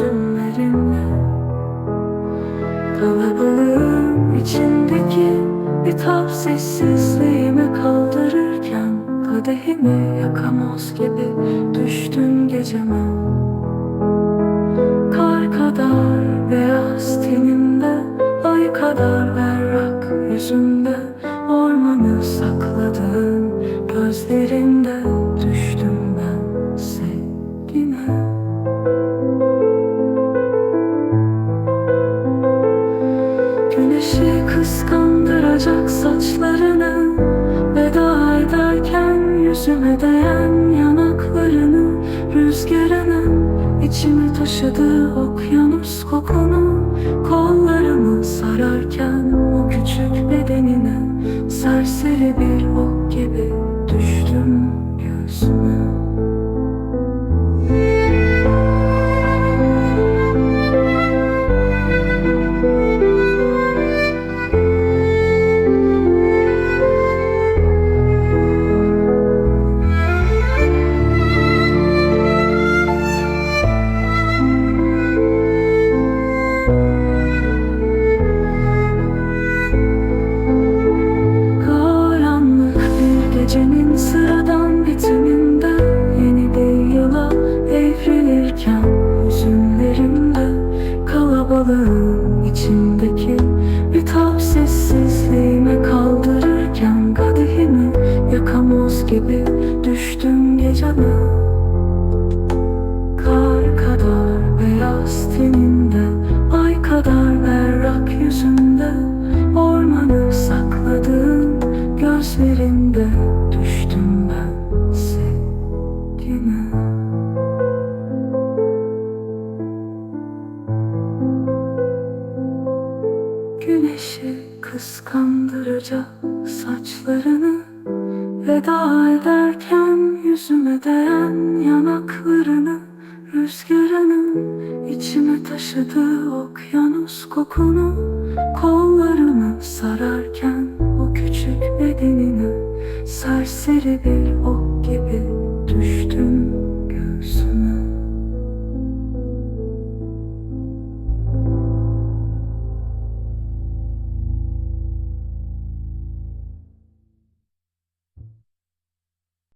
çözümlerimle Kalabalığın içindeki bir tap sessizliğimi kaldırırken Kadehimi yakamoz gibi düştün geceme. Güneşi kıskandıracak saçlarını Veda ederken yüzüme değen yanaklarını Rüzgarının içimi taşıdığı okyanus kokunu Kollarımı sararken o küçük bedenine Serseri bir ok gibi düştüm göğsüme kalabalığın içindeki Bitap sessizliğime kaldırırken Kadehimi yakamoz gibi düştüm geceme. Kar kadar beyaz teninde Ay kadar berrak yüzünde Ormanı sakladığın gözlerinde Düştüm Güneşi kıskandıracak saçlarını Veda ederken yüzüme değen yanaklarını Rüzgarının içime taşıdığı okyanus kokunu Kollarımı sararken o küçük bedenine Serseri bir ok